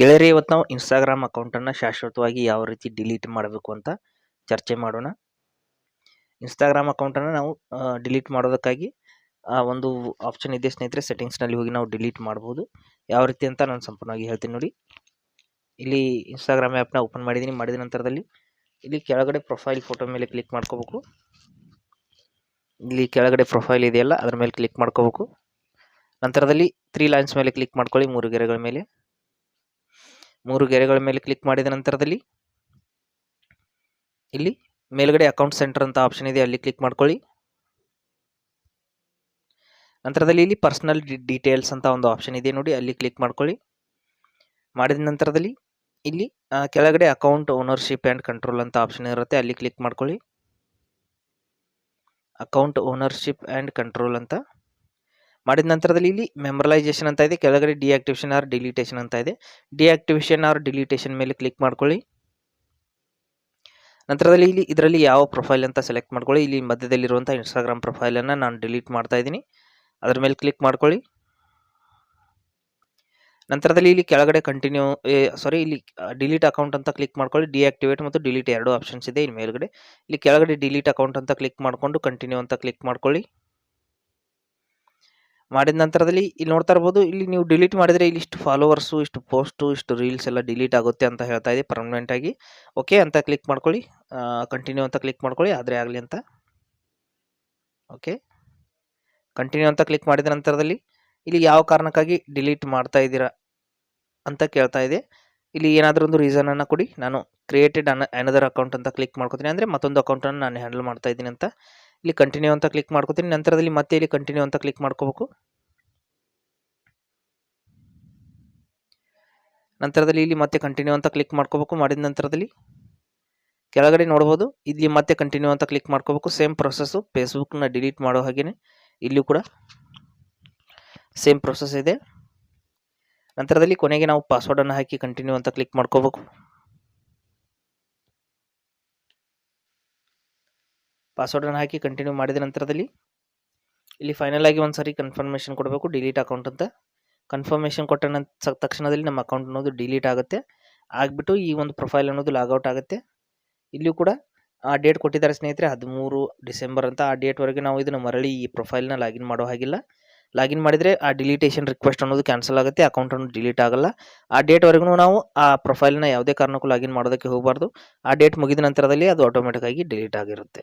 ಗೆಳೆಯರಿ, ಇವತ್ತು ನಾವು ಇನ್ಸ್ಟಾಗ್ರಾಮ್ ಅಕೌಂಟನ್ನು ಶಾಶ್ವತವಾಗಿ ಯಾವ ರೀತಿ ಡಿಲೀಟ್ ಮಾಡಬೇಕು ಅಂತ ಚರ್ಚೆ ಮಾಡೋಣ. ಇನ್ಸ್ಟಾಗ್ರಾಮ್ ಅಕೌಂಟನ್ನು ನಾವು ಡಿಲೀಟ್ ಮಾಡೋದಕ್ಕಾಗಿ ಒಂದು ಆಪ್ಷನ್ ಇದೆ ಸ್ನೇಹಿತರೆ ಸೆಟ್ಟಿಂಗ್ಸ್ನಲ್ಲಿ ಹೋಗಿ ನಾವು ಡಿಲೀಟ್ ಮಾಡ್ಬೋದು. ಯಾವ ರೀತಿ ಅಂತ ನಾನು ಸಂಪೂರ್ಣವಾಗಿ ಹೇಳ್ತೀನಿ ನೋಡಿ. ಇಲ್ಲಿ ಇನ್ಸ್ಟಾಗ್ರಾಮ್ ಆ್ಯಪ್ನ ಓಪನ್ ಮಾಡಿದ್ದೀನಿ, ಮಾಡಿದ ನಂತರದಲ್ಲಿ ಇಲ್ಲಿ ಕೆಳಗಡೆ ಪ್ರೊಫೈಲ್ ಫೋಟೋ ಮೇಲೆ ಕ್ಲಿಕ್ ಮಾಡ್ಕೋಬೇಕು. ಇಲ್ಲಿ ಕೆಳಗಡೆ ಪ್ರೊಫೈಲ್ ಇದೆಯಲ್ಲ, ಅದ್ರ ಮೇಲೆ ಕ್ಲಿಕ್ ಮಾಡ್ಕೋಬೇಕು. ನಂತರದಲ್ಲಿ ತ್ರೀ ಲೈನ್ಸ್ ಮೇಲೆ ಕ್ಲಿಕ್ ಮಾಡ್ಕೊಳ್ಳಿ, ಮೂರು ಗೆರೆಗಳ ಮೇಲೆ. ಮೂರು ಗೆರೆಗಳ ಮೇಲೆ ಕ್ಲಿಕ್ ಮಾಡಿದ ನಂತರದಲ್ಲಿ ಇಲ್ಲಿ ಮೇಲ್ಗಡೆ ಅಕೌಂಟ್ ಸೆಂಟರ್ ಅಂತ ಆಪ್ಷನ್ ಇದೆ, ಅಲ್ಲಿ ಕ್ಲಿಕ್ ಮಾಡ್ಕೊಳ್ಳಿ. ನಂತರದಲ್ಲಿ ಇಲ್ಲಿ ಪರ್ಸನಲ್ ಡೀಟೇಲ್ಸ್ ಅಂತ ಒಂದು ಆಪ್ಷನ್ ಇದೆ ನೋಡಿ, ಅಲ್ಲಿ ಕ್ಲಿಕ್ ಮಾಡ್ಕೊಳ್ಳಿ. ಮಾಡಿದ ನಂತರದಲ್ಲಿ ಇಲ್ಲಿ ಕೆಳಗಡೆ ಅಕೌಂಟ್ ಓನರ್ಶಿಪ್ ಆ್ಯಂಡ್ ಕಂಟ್ರೋಲ್ ಅಂತ ಆಪ್ಷನ್ ಇರುತ್ತೆ, ಅಲ್ಲಿ ಕ್ಲಿಕ್ ಮಾಡ್ಕೊಳ್ಳಿ. ಅಕೌಂಟ್ ಓನರ್ಶಿಪ್ ಆ್ಯಂಡ್ ಕಂಟ್ರೋಲ್ ಅಂತ. ಮಾಡಿದ ನಂತರದಲ್ಲಿ ಇಲ್ಲಿ ಮೆಮರಲೈಸೇಷನ್ ಅಂತ ಇದೆ. ಕೆಳಗಡೆ ಡಿಆಕ್ಟಿವೇಷನ್ ಆರ್ ಡಿಲಿಟೇಷನ್ ಅಂತ ಇದೆ. ಡಿಆಕ್ಟಿವೇಷನ್ ಆರ್ ಡಿಲಿಟೇಷನ್ ಮೇಲೆ ಕ್ಲಿಕ್ ಮಾಡ್ಕೊಳ್ಳಿ. ನಂತರದಲ್ಲಿ ಇಲ್ಲಿ ಇದರಲ್ಲಿ ಯಾವ ಪ್ರೊಫೈಲ್ ಅಂತ ಸೆಲೆಕ್ಟ್ ಮಾಡ್ಕೊಳ್ಳಿ. ಇಲ್ಲಿ ಮಧ್ಯದಲ್ಲಿರುವಂಥ ಇನ್ಸ್ಟಾಗ್ರಾಮ್ ಪ್ರೊಫೈಲನ್ನು ನಾನು ಡಿಲೀಟ್ ಮಾಡ್ತಾ ಇದ್ದೀನಿ. ಅದರ ಮೇಲೆ ಕ್ಲಿಕ್ ಮಾಡ್ಕೊಳ್ಳಿ. ನಂತರದಲ್ಲಿ ಇಲ್ಲಿ ಕೆಳಗಡೆ ಕಂಟಿನ್ಯೂ ಸಾರಿ ಇಲ್ಲಿ ಡಿಲೀಟ್ ಅಕೌಂಟ್ ಅಂತ ಕ್ಲಿಕ್ ಮಾಡ್ಕೊಳ್ಳಿ. ಡಿಆಕ್ಟಿವೇಟ್ ಮತ್ತು ಡಿಲೀಟ್ ಎರಡು ಆಪ್ಷನ್ಸ್ ಇದೆ ಇಲ್ಲಿ ಮೇಲ್ಗಡೆ. ಇಲ್ಲಿ ಕೆಳಗಡೆ ಡಿಲೀಟ್ ಅಕೌಂಟ್ ಅಂತ ಕ್ಲಿಕ್ ಮಾಡಿಕೊಂಡು ಕಂಟಿನ್ಯೂ ಅಂತ ಕ್ಲಿಕ್ ಮಾಡ್ಕೊಳ್ಳಿ. ಮಾಡಿದ ನಂತರದಲ್ಲಿ ಇಲ್ಲಿ ನೋಡ್ತಾ ಇರ್ಬೋದು, ಇಲ್ಲಿ ನೀವು ಡಿಲೀಟ್ ಮಾಡಿದರೆ ಇಲ್ಲಿ ಇಷ್ಟು ಫಾಲೋವರ್ಸು ಇಷ್ಟು ಪೋಸ್ಟು ಇಷ್ಟು ರೀಲ್ಸ್ ಎಲ್ಲ ಡಿಲೀಟ್ ಆಗುತ್ತೆ ಅಂತ ಹೇಳ್ತಾ ಇದೆ ಪರ್ಮನೆಂಟಾಗಿ ಓಕೆ ಅಂತ ಕ್ಲಿಕ್ ಮಾಡ್ಕೊಳ್ಳಿ. ಕಂಟಿನ್ಯೂ ಅಂತ ಕ್ಲಿಕ್ ಮಾಡ್ಕೊಳ್ಳಿ, ಆದರೆ ಆಗಲಿ ಅಂತ. ಓಕೆ ಕಂಟಿನ್ಯೂ ಅಂತ ಕ್ಲಿಕ್ ಮಾಡಿದ ನಂತರದಲ್ಲಿ ಇಲ್ಲಿ ಯಾವ ಕಾರಣಕ್ಕಾಗಿ ಡಿಲೀಟ್ ಮಾಡ್ತಾ ಇದ್ದೀರಾ ಅಂತ ಕೇಳ್ತಾ ಇದೆ. ಇಲ್ಲಿ ಏನಾದರೂ ಒಂದು ರೀಸನನ್ನು ಕೊಡಿ. ನಾನು ಕ್ರಿಯೇಟೆಡ್ ಅನ ಅನದರ್ ಅಕೌಂಟ್ ಅಂತ ಕ್ಲಿಕ್ ಮಾಡ್ಕೊತೀನಿ. ಅಂದರೆ ಮತ್ತೊಂದು ಅಕೌಂಟನ್ನು ನಾನು ಹ್ಯಾಂಡಲ್ ಮಾಡ್ತಾ ಇದ್ದೀನಿ ಅಂತ. ಇಲ್ಲಿ ಕಂಟಿನ್ಯೂ ಅಂತ ಕ್ಲಿಕ್ ಮಾಡ್ಕೋತೀನಿ. ನಂತರದಲ್ಲಿ ಮತ್ತೆ ಇಲ್ಲಿ ಕಂಟಿನ್ಯೂ ಅಂತ ಕ್ಲಿಕ್ ಮಾಡ್ಕೋಬೇಕು. ನಂತರದಲ್ಲಿ ಇಲ್ಲಿ ಮತ್ತೆ ಕಂಟಿನ್ಯೂ ಅಂತ ಕ್ಲಿಕ್ ಮಾಡ್ಕೋಬೇಕು. ಮಾಡಿದ ನಂತರದಲ್ಲಿ ಕೆಳಗಡೆ ನೋಡ್ಬೋದು. ಇಲ್ಲಿ ಮತ್ತೆ ಕಂಟಿನ್ಯೂ ಅಂತ ಕ್ಲಿಕ್ ಮಾಡ್ಕೋಬೇಕು. ಸೇಮ್ ಪ್ರೊಸೆಸ್ಸು ಫೇಸ್ಬುಕ್ನ ಡಿಲೀಟ್ ಮಾಡೋ ಹಾಗೆಯೇ ಇಲ್ಲೂ ಕೂಡ ಸೇಮ್ ಪ್ರೊಸೆಸ್ ಇದೆ. ನಂತರದಲ್ಲಿ ಕೊನೆಗೆ ನಾವು ಪಾಸ್ವರ್ಡನ್ನು ಹಾಕಿ ಕಂಟಿನ್ಯೂ ಅಂತ ಕ್ಲಿಕ್ ಮಾಡ್ಕೋಬೇಕು. ಪಾಸ್ವರ್ಡನ್ನು ಹಾಕಿ ಕಂಟಿನ್ಯೂ ಮಾಡಿದ ನಂತರದಲ್ಲಿ ಇಲ್ಲಿ ಫೈನಲ್ ಆಗಿ ಒಂದು ಸರಿ ಕನ್ಫರ್ಮೇಷನ್ ಕೊಡಬೇಕು ಡಿಲೀಟ್ ಅಕೌಂಟ್ ಅಂತ. ಕನ್ಫರ್ಮೇಷನ್ ಕೊಟ್ಟ ನಂತರ ತಕ್ಷಣದಲ್ಲಿ ನಮ್ಮ ಅಕೌಂಟ್ ಅನ್ನೋದು ಡಿಲೀಟ್ ಆಗುತ್ತೆ. ಆಗಿಬಿಟ್ಟು ಈ ಒಂದು ಪ್ರೊಫೈಲ್ ಅನ್ನೋದು ಲಾಗೌಟ್ ಆಗುತ್ತೆ. ಇಲ್ಲಿಯೂ ಕೂಡ ಆ ಡೇಟ್ ಕೊಟ್ಟಿದ್ದಾರೆ ಸ್ನೇಹಿತರೆ, ಹದಿಮೂರು ಡಿಸೆಂಬರ್ ಅಂತ. ಆ ಡೇಟ್ವರೆಗೆ ನಾವು ಇದನ್ನು ಮರಳಿ ಈ ಪ್ರೊಫೈಲ್ನ ಲಾಗಿನ್ ಮಾಡೋ ಹಾಗಿಲ್ಲ. ಲಾಗಿನ್ ಮಾಡಿದರೆ ಆ ಡಿಲೀಟೇಷನ್ ರಿಕ್ವೆಸ್ಟ್ ಅನ್ನೋದು ಕ್ಯಾನ್ಸಲ್ ಆಗುತ್ತೆ ಅಕೌಂಟ್ ಅನ್ನು ಡಿಲೀಟ್ ಆಗಲ್ಲ. ಆ ಡೇಟ್ವರೆಗೂ ನಾವು ಆ ಪ್ರೊಫೈಲ್ನ ಯಾವುದೇ ಕಾರಣಕ್ಕೂ ಲಾಗಿನ್ ಮಾಡೋದಕ್ಕೆ ಹೋಗಬಾರ್ದು. ಆ ಡೇಟ್ ಮುಗಿದ ನಂತರದಲ್ಲಿ ಅದು ಆಟೋಮೆಟಿಕ್ ಆಗಿ ಡಿಲೀಟ್ ಆಗಿರುತ್ತೆ.